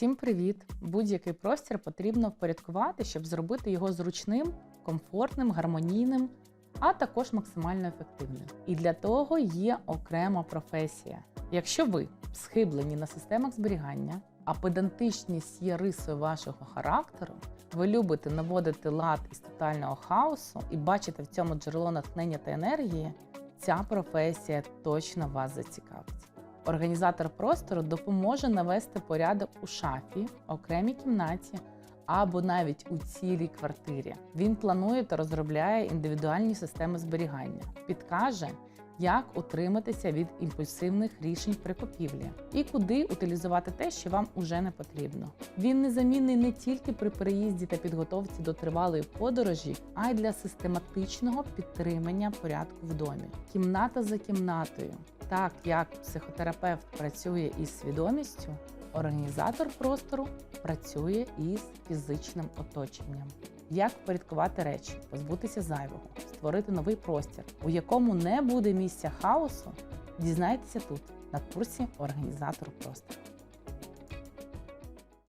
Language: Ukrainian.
Всім привіт! Будь-який простір потрібно впорядкувати, щоб зробити його зручним, комфортним, гармонійним, а також максимально ефективним. І для того є окрема професія. Якщо ви схиблені на системах зберігання, а педантичність є рисою вашого характеру, ви любите наводити лад із тотального хаосу і бачите в цьому джерело натхнення та енергії, ця професія точно вас зацікавить. Організатор простору допоможе навести порядок у шафі, окремій кімнаті або навіть у цілій квартирі. Він планує та розробляє індивідуальні системи зберігання, підкаже, як утриматися від імпульсивних рішень при купівлі і куди утилізувати те, що вам уже не потрібно. Він незамінний не тільки при переїзді та підготовці до тривалої подорожі, а й для систематичного підтримання порядку в домі. Кімната за кімнатою. Так як психотерапевт працює із свідомістю, організатор простору працює із фізичним оточенням. Як впорядкувати речі, позбутися зайвого, створити новий простір, у якому не буде місця хаосу, дізнайтеся тут на курсі організатор простору.